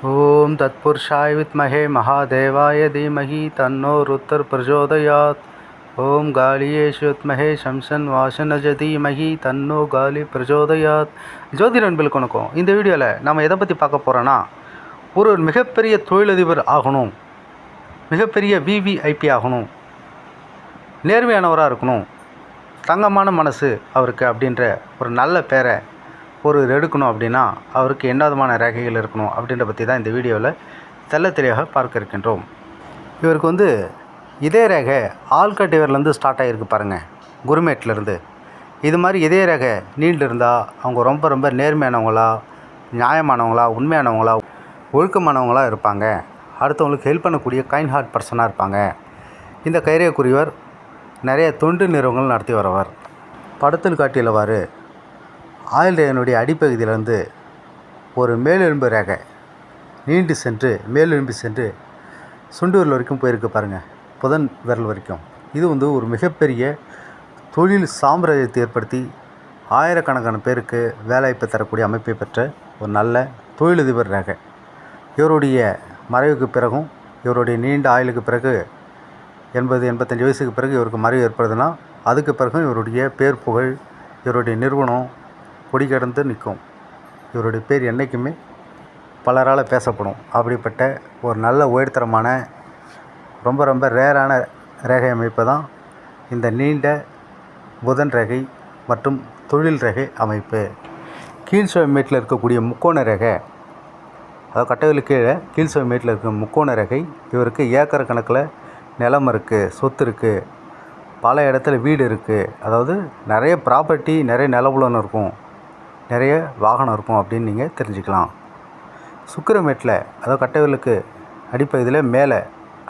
ஓம் தத்புருஷாய வித்மஹே மகாதேவாய தீமஹி தன்னோ ருத்தர் பிரச்சோதயாத் ஓம் காலியேஷு வித்மஹே சம்சன் வாசனஜ தீமஹி தன்னோ காலி பிரச்சோதயாத் ஜோதி நண்பர்களுக்கு வணக்கம் இந்த வீடியோவில் நம்ம எதை பற்றி பார்க்க போகிறோன்னா ஒரு மிகப்பெரிய தொழிலதிபர் ஆகணும் மிகப்பெரிய விவிஐபி ஆகணும் நேர்மையானவராக இருக்கணும் தங்கமான மனசு அவருக்கு அப்படின்ற ஒரு நல்ல பேரை ஒரு எடுக்கணும் அப்படின்னா அவருக்கு என்ன விதமான ரேகைகள் இருக்கணும் அப்படின்ற பற்றி தான் இந்த வீடியோவில் தெல்ல தெளிவாக பார்க்க இருக்கின்றோம். இவருக்கு வந்து இதய ரேகை ஆள்கட்டிவர்லேருந்து ஸ்டார்ட் ஆகியிருக்கு பாருங்கள் குருமேட்லேருந்து இது மாதிரி இதய ரேகை நீண்டு இருந்தால் அவங்க ரொம்ப ரொம்ப நேர்மையானவங்களா நியாயமானவங்களா உண்மையானவங்களா ஒழுக்கமானவங்களாக இருப்பாங்க. அடுத்தவங்களுக்கு ஹெல்ப் பண்ணக்கூடிய கைண்ட் ஹார்ட் பர்சனாக இருப்பாங்க. இந்த கைரியக்குரியவர் நிறைய தொண்டு நிறுவனங்கள் நடத்தி வரவர். படத்தில் காட்டியுள்ளவாறு ஆயில் அடிப்பகுதியிலிருந்து ஒரு மேலெலும்பு ரேகை நீண்டு சென்று மேலெலும்பு சென்று சுண்டு விரல் வரைக்கும் போயிருக்கு பாருங்கள் புதன் விரல் வரைக்கும். இது வந்து ஒரு மிகப்பெரிய தொழில் சாம்ராஜ்யத்தை ஏற்படுத்தி ஆயிரக்கணக்கான பேருக்கு வேலைவாய்ப்பு தரக்கூடிய அமைப்பை பெற்ற ஒரு நல்ல தொழிலதிபர் ரேகை. இவருடைய மறைவுக்கு பிறகும் இவருடைய நீண்ட ஆயுளுக்கு பிறகு எண்பது எண்பத்தஞ்சு வயசுக்கு பிறகு இவருக்கு மறைவு ஏற்படுதுன்னா அதுக்கு பிறகும் இவருடைய பேர் புகழ் இவருடைய நிறுவனம் கொடி கடந்து நிற்கும். இவருடைய பேர் என்றைக்குமே பலரால் பேசப்படும். அப்படிப்பட்ட ஒரு நல்ல உயர்தரமான ரொம்ப ரொம்ப ரேரான ரேகை அமைப்பு தான் இந்த நீண்ட புதன் ரேகை மற்றும் தொழில் ரேகை அமைப்பு. கீழ் மேட்டில் இருக்கக்கூடிய முக்கோண ரேகை அதாவது கட்டைகளுக்கு கீழே கீழ் மேட்டில் இருக்கும் முக்கோண ரேகை இவருக்கு ஏக்கர் கணக்கில் நிலம் இருக்குது சொத்து இருக்குது பல இடத்துல வீடு இருக்குது அதாவது நிறைய ப்ராப்பர்ட்டி நிறைய நிலவுலன்னு இருக்கும். நிறைய வாகனம் இருக்கும் அப்படின்னு நீங்கள் தெரிஞ்சுக்கலாம். சுக்கிரமேட்டில் அதாவது கட்டைவிரலுக்கு அடிப்பகுதியில் மேலே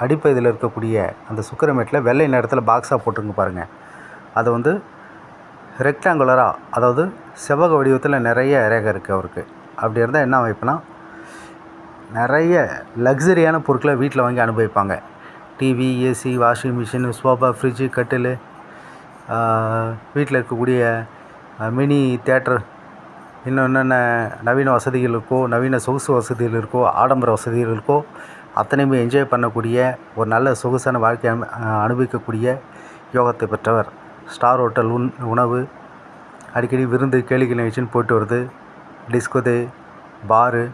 அடிப்பகுதியில் இருக்கக்கூடிய அந்த சுக்கிரமேட்டில் வெள்ளை நேரத்தில் பாக்ஸாக போட்டுருங்க பாருங்கள் அது வந்து ரெக்டாங்குலராக அதாவது செவ்வக வடிவத்தில் நிறைய ரேகை இருக்குது அவருக்கு. அப்படி இருந்தால் என்ன அமைப்புனா நிறைய லக்ஸரியான பொருட்களை வீட்டில் வாங்கி அனுபவிப்பாங்க. TV AC washing machine sofa fridge கட்டில் வீட்டில் இருக்கக்கூடிய மினி தேட்டர் இன்னும் என்னென்ன நவீன வசதிகள் இருக்கோ நவீன சொகுசு வசதிகள் இருக்கோ ஆடம்பர வசதிகள் இருக்கோ அத்தனையுமே என்ஜாய் பண்ணக்கூடிய ஒரு நல்ல சொகுசான வாழ்க்கை அனு அனுபவிக்கக்கூடிய யோகத்தை பெற்றவர். ஸ்டார் ஹோட்டல் உண் உணவு அடிக்கடி விருந்து கேளிக்கை நிகழ்ச்சின்னு போயிட்டு வருது. டிஸ்கோது பாரு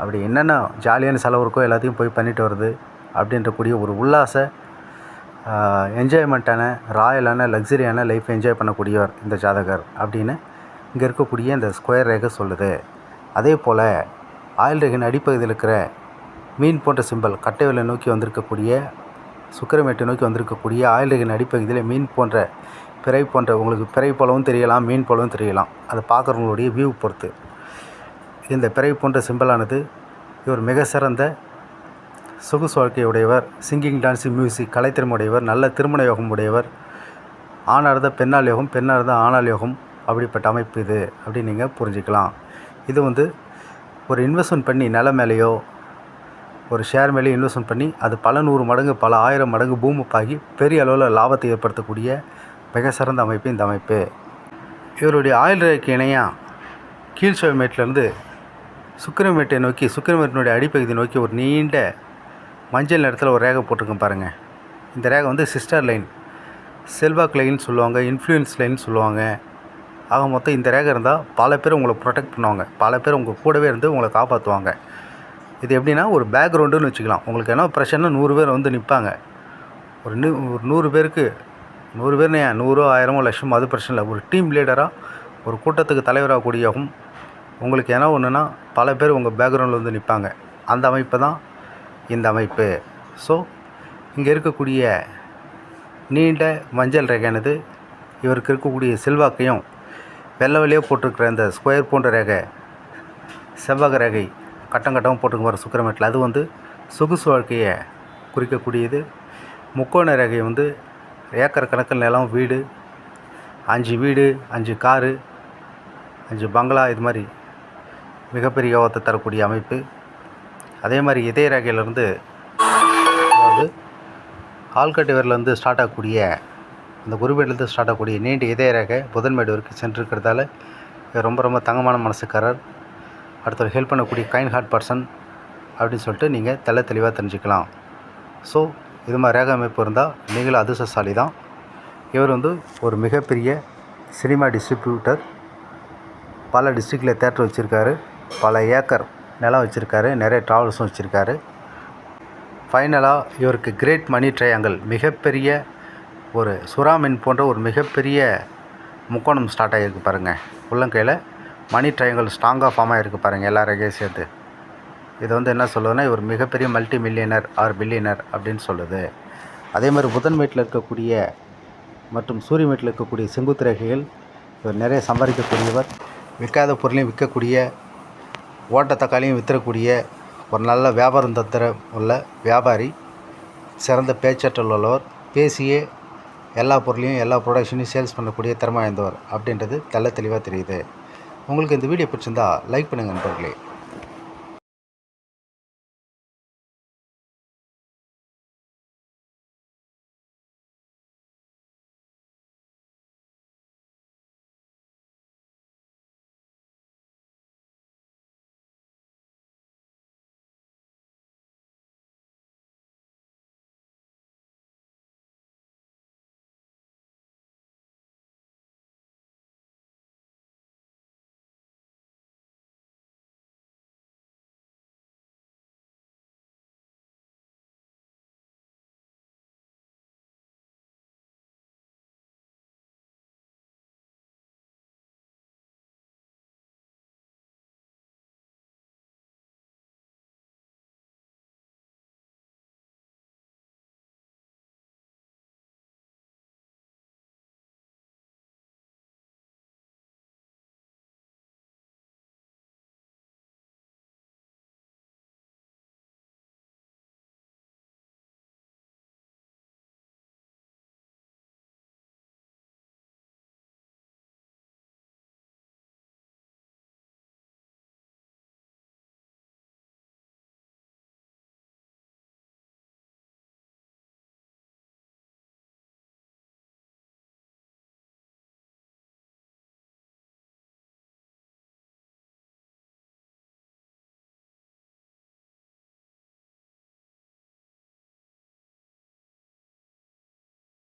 அப்படி என்னென்ன ஜாலியான செலவு இருக்கோ எல்லாத்தையும் போய் பண்ணிட்டு வருது. அப்படின்ற கூடிய ஒரு உல்லாச என்ஜாய்மெண்ட்டான ராயலான லக்ஸரியான லைஃப் என்ஜாய் பண்ணக்கூடியவர் இந்த ஜாதகர் அப்படின்னு இங்கே இருக்கக்கூடிய இந்த ஸ்கொயர் ரேகை சொல்லுது. அதே போல் ஆயில் ரேகின் அடிப்பகுதியில் இருக்கிற மீன் போன்ற சிம்பல் கட்டைவிலை நோக்கி வந்திருக்கக்கூடிய சுக்கரமேட்டை நோக்கி வந்திருக்கக்கூடிய ஆயில் ரேகின் அடிப்பகுதியில் மீன் போன்ற பிறை போன்ற உங்களுக்கு பிறை போலவும் தெரியலாம் மீன் போலவும் தெரியலாம். அதை பார்க்குறவங்களுடைய வியூ பொறுத்து. இந்த பிறை போன்ற சிம்பலானது இவர் மிக சிறந்த சொகுசு வாழ்க்கையுடையவர் சிங்கிங் டான்ஸிங் மியூசிக் கலைத்திறமுடையவர் நல்ல திருமண யோகம் உடையவர் ஆணாக இருந்தால் பெண்ணால் யோகம் பெண்ணாக இருந்தால் ஆணால் யோகம் அப்படிப்பட்ட அமைப்பு இது அப்படின்னு நீங்கள் புரிஞ்சுக்கலாம். இது வந்து ஒரு இன்வெஸ்ட்மெண்ட் பண்ணி நில மேலேயோ ஒரு ஷேர் மேலேயோ இன்வெஸ்ட்மெண்ட் பண்ணி அது பல நூறு மடங்கு பல ஆயிரம் மடங்கு பூமப்பாகி பெரிய அளவில் லாபத்தை ஏற்படுத்தக்கூடிய மிக சிறந்த அமைப்பு இந்த அமைப்பு. இவருடைய ஆயுள் ரேக்கு இணையாக கீழ் சிவமேட்டிலேருந்து சுக்கிரமேட்டை நோக்கி சுக்கிரமேட்டினுடைய அடிப்பகுதி நோக்கி ஒரு நீண்ட மஞ்சள் நிறத்தில் ஒரு ரேகை போட்டிருக்கேன் பாருங்கள் இந்த ரேகை வந்து சிஸ்டர் லைன் செல்வாக் லைன் சொல்லுவாங்க இன்ஃப்ளூயன்ஸ் லைன் சொல்லுவாங்க. ஆக மொத்தம் இந்த ரேகை இருந்தால் பல பேர் உங்களை ப்ரொடெக்ட் பண்ணுவாங்க. பல பேர் உங்கள் கூடவே இருந்து உங்களை காப்பாற்றுவாங்க இது எப்படின்னா ஒரு பேக்ரவுண்டுன்னு வச்சுக்கலாம். உங்களுக்கு என்ன பிரச்சனை நூறு பேர் வந்து நிற்பாங்க ஒரு நூ ஒரு நூறு பேருக்கு நூறு பேர்னு ஏன்? நூறோ ஆயிரமோ லட்சமோ அது பிரச்சனை இல்லை. ஒரு டீம் லீடராக ஒரு கூட்டத்துக்கு தலைவராக கூடியாகும் உங்களுக்கு என்ன ஒன்றுனா பல பேர் உங்கள் பேக்ரவுண்டில் வந்து நிற்பாங்க அந்த அமைப்பு தான் இந்த அமைப்பு. ஸோ இங்கே இருக்கக்கூடிய நீண்ட மஞ்சள் ரேகையானது இவருக்கு இருக்கக்கூடிய செல்வாக்கையும் வெள்ளை வெளியே போட்டிருக்கிற இந்த ஸ்கொயர் போன்ற ரேகை செவ்வக ரேகை கட்டம் கட்டமாக போட்டுக்கு வர அது வந்து சொகுசு வாழ்க்கையை குறிக்கக்கூடியது. முக்கோண ரேகை வந்து ஏக்கர் கணக்கில் நிலம் வீடு அஞ்சு வீடு அஞ்சு காரு அஞ்சு பங்களா இது மாதிரி மிகப்பெரிய யோகத்தை தரக்கூடிய அமைப்பு. அதே மாதிரி இதய ரேகையிலேருந்து அதாவது ஆள்கட்டி வரலேருந்து ஸ்டார்ட் ஆகக்கூடிய அந்த குருபேட்லேருந்து ஸ்டார்ட் ஆகக்கூடிய நீண்ட இதய ரேகை புதன்மேடு வரைக்கும் சென்றிருக்கிறதால இவர் ரொம்ப ரொம்ப தங்கமான மனசுக்காரர். அடுத்தவர் ஹெல்ப் பண்ணக்கூடிய கைண்ட் ஹார்ட் பர்சன் அப்படின்னு சொல்லிட்டு நீங்கள் தெல்ல தெளிவாக தெரிஞ்சுக்கலாம். ஸோ இது மாதிரி ரேக அமைப்பு இருந்தால் நீங்களும் அதிர்ஷ்டசாலி தான். இவர் வந்து ஒரு மிகப்பெரிய சினிமா டிஸ்ட்ரிபியூட்டர் பல டிஸ்ட்ரிக்டில் தேட்டர் வச்சுருக்காரு. பல ஏக்கர் நிலம் வச்சுருக்காரு. நிறைய ட்ராவல்ஸும் வச்சுருக்காரு. ஃபைனலாக இவருக்கு கிரேட் மணி ட்ரையாங்கல் மிகப்பெரிய ஒரு சுறாமீன் போன்ற ஒரு மிகப்பெரிய முக்கோணம் ஸ்டார்ட் ஆகிருக்கு பாருங்கள் உள்ளங்கையில் மணி ட்ரையாங்கிள் ஸ்ட்ராங்காக ஃபார்ம் ஆகிருக்கு பாருங்கள் எல்லா ரகையும் சேர்த்து. இது வந்து என்ன சொல்லுதுன்னா இவர் மிகப்பெரிய மல்டி மில்லியனர் ஆர் பில்லியனர் அப்படின்னு சொல்லுது. அதே மாதிரி புதன்மேட்டில் இருக்கக்கூடிய மற்றும் சூரிய வீட்டில் இருக்கக்கூடிய செங்குத்து ரேகைகள் இவர் நிறைய சம்பாதிக்கக்கூடியவர் விற்காத பொருளையும் விற்கக்கூடிய ஓட்ட தக்காளியும் ஒரு நல்ல வியாபாரம் தத்திர உள்ள வியாபாரி சிறந்த பேச்சாற்றல் உள்ளவர் பேசியே எல்லா பொருளையும் எல்லா ப்ரொடக்ஷனையும் சேல்ஸ் பண்ணக்கூடிய திறமை வாய்ந்தவர் அப்படின்றது தெல்ல தெளிவாக தெரியுது. உங்களுக்கு இந்த வீடியோ பிடிச்சிருந்தா லைக் பண்ணுங்கள் நண்பர்களே.